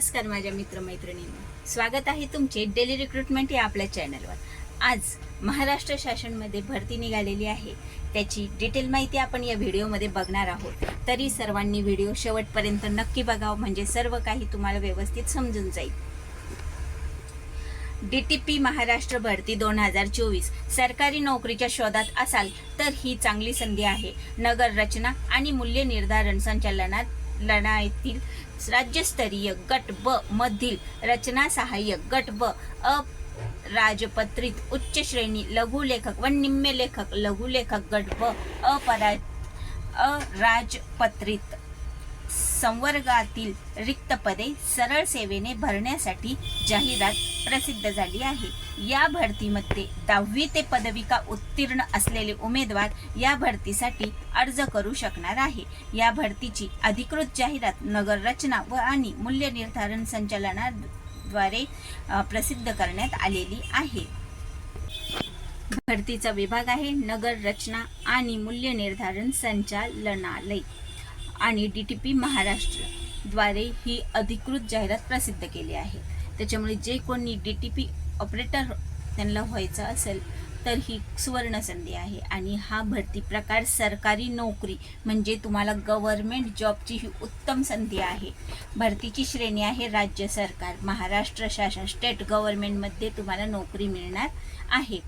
नमस्कार माझ्या मित्रमैत्रिणींनो. स्वागत आहे तुमचे डेली रिक्रुटमेंट या आपल्या चॅनलवर आज महाराष्ट्र शासनमध्ये भरती निघालेली आहे. त्याची डिटेल माहिती आपण या व्हिडिओमध्ये बघणार आहोत. तरी सर्वांनी व्हिडिओ शेवटपर्यंत नक्की बघावं म्हणजे सर्व काही तुम्हाला व्यवस्थित समजून जाईल. डी टी पी महाराष्ट्र भरती दोन हजार चोवीस. सरकारी नोकरीच्या शोधात असाल तर ही चांगली संधी आहे. नगर रचना आणि मूल्य निर्धारण संचालनात लढाईतील राज्यस्तरीय गट ब मधील रचना सहाय्यक गट ब अ राजपत्रित उच्च श्रेणी लघुलेखक व निम्न लेखक लघुलेखक गट ब अपरा अराजपत्रित संवर्गातील रिक्त पदे सरळ सेवेने भरण्यासाठी जाहिरात प्रसिद्ध झाली आहे. या भरतीमध्ये दहावी ते पदविका उत्तीर्ण असलेले उमेदवार या भरतीसाठी अर्ज करू शकणार आहे. या भरतीची अधिकृत जाहिरात नगर रचना व आणि मूल्य निर्धारण संचालनाद्वारे प्रसिद्ध करण्यात आलेली आहे. भरतीचा विभाग आहे नगर रचना आणि मूल्य निर्धारण संचालनालय. आणि डी टी पी महाराष्ट्रद्वारे ही अधिकृत जाहिरात प्रसिद्ध केली आहे. त्याच्यामुळे जे कोणी डी टी पी ऑपरेटर त्यांना व्हायचं असेल तर ही सुवर्ण संधी आहे. आणि हा भरती प्रकार सरकारी नोकरी म्हणजे तुम्हाला गव्हर्मेंट जॉबची ही उत्तम संधी आहे. भरतीची श्रेणी आहे राज्य सरकार. महाराष्ट्र शासन स्टेट गव्हर्मेंटमध्ये तुम्हाला नोकरी मिळणार आहे.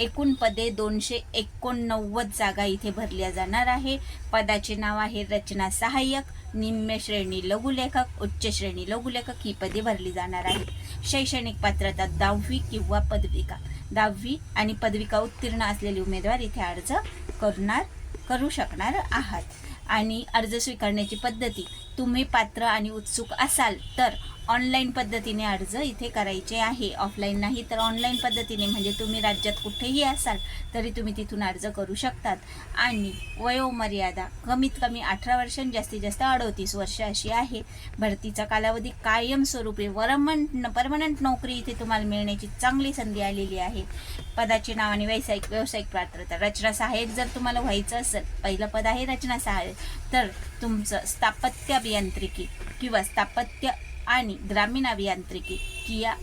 एकूण पदे दोनशे एकोणनव्वद जागा इथे भरल्या जाणार आहे. पदाचे नाव आहे रचना सहाय्यक निम्न श्रेणी लघुलेखक उच्च श्रेणी लघुलेखक ही पदे भरली जाणार आहे शैक्षणिक पात्रता दहावी किंवा पदविका. दहावी आणि पदविका उत्तीर्ण असलेले उमेदवार इथे अर्ज करणार करू शकणार आहात. आणि अर्ज स्वीकारण्याची पद्धती तुम्ही पात्र आणि उत्सुक असाल तर ऑनलाईन पद्धतीने अर्ज इथे करायचे आहे. ऑफलाईन नाही तर ऑनलाईन पद्धतीने म्हणजे तुम्ही राज्यात कुठेही असाल तरी तुम्ही तिथून अर्ज करू शकतात. आणि वयोमर्यादा कमीत कमी अठरा वर्ष आणि जास्तीत जास्त अडतीस वर्ष अशी आहे. भरतीचा कालावधी कायमस्वरूपी वरमंट परमनंट नोकरी इथे तुम्हाला मिळण्याची चांगली संधी आलेली आहे. पदाचे नाव आणि व्यावसायिक व्यावसायिक पात्रता रचना सहाय्यक जर तुम्हाला व्हायचं असेल पहिलं पद आहे रचना सहाय्यक. तर तुमचं स्थापत्य अभियांत्रिकी किंवा स्थापत्य आणि ग्रामीण अभियांत्रिकी किया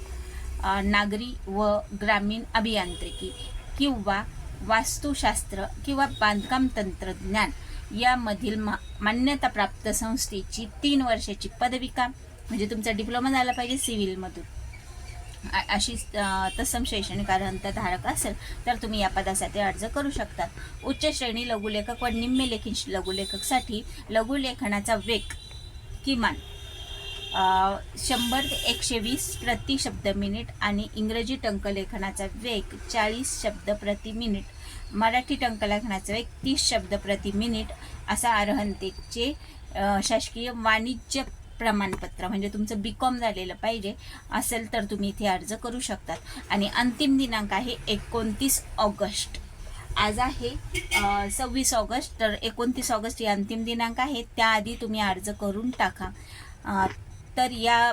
नागरी व ग्रामीण अभियांत्रिकी किंवा वास्तुशास्त्र किंवा बांधकाम तंत्रज्ञान यामधील मा मान्यताप्राप्त संस्थेची तीन वर्षाची पदविका म्हणजे तुमचा डिप्लोमा झाला पाहिजे सिव्हिलमधून. अशी तत्सम शैक्षणिक अर्हताधारक असेल तर तुम्ही या पदासाठी अर्ज करू शकतात. उच्च श्रेणी लघुलेखक व निम्न लेखी लघुलेखकसाठी लघुलेखनाचा वेग किमान शंभर ते एकशे वीस प्रति शब्द मिनिट आणि इंग्रजी टंकलेखनाचा वेग चाळीस शब्द प्रति मिनिट. मराठी टंकलेखनाचा वेग तीस शब्द प्रति मिनिट असा अर्हतेचे शासकीय वाणिज्य प्रमाणपत्र म्हणजे तुमचं बी कॉम झालेलं पाहिजे असेल तर तुम्ही इथे अर्ज करू शकतात. आणि अंतिम दिनांक आहे एकोणतीस ऑगस्ट. आज आहे सव्वीस ऑगस्ट तर एकोणतीस ऑगस्ट ही अंतिम दिनांक आहे. त्याआधी तुम्ही अर्ज करून टाका. तर या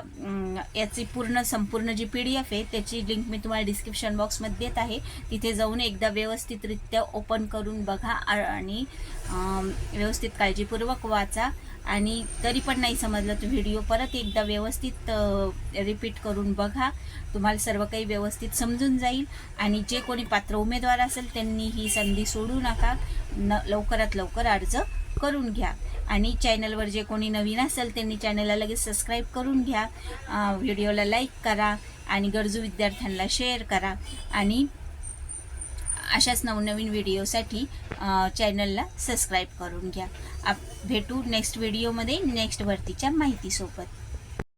याची पूर्ण संपूर्ण जी पी डी एफ आहे त्याची लिंक मी तुम्हाला डिस्क्रिप्शन बॉक्समध्ये देत आहे. तिथे जाऊन एकदा व्यवस्थितरित्या ओपन करून बघा आणि व्यवस्थित काळजीपूर्वक वाचा. आणि तरी पण नाही समजलं तर व्हिडिओ परत एकदा व्यवस्थित रिपीट करून बघा. तुम्हाला सर्व काही व्यवस्थित समजून जाईल. आणि जे कोणी पात्र उमेदवार असेल त्यांनी ही संधी सोडू नका. न लवकरात लवकर अर्ज करून घ्या. आणि चॅनलवर जे कोणी नवीन असेल त्यांनी चॅनलला लगेच सबस्क्राईब करून घ्या. व्हिडिओला लाईक करा आणि गरजू विद्यार्थ्यांना शेअर करा. आणि अशाच नवनवीन व्हिडिओसाठी चॅनलला सबस्क्राईब करून घ्या. आप भेटू नेक्स्ट व्हिडिओमध्ये नेक्स्ट भरतीच्या माहितीसोबत.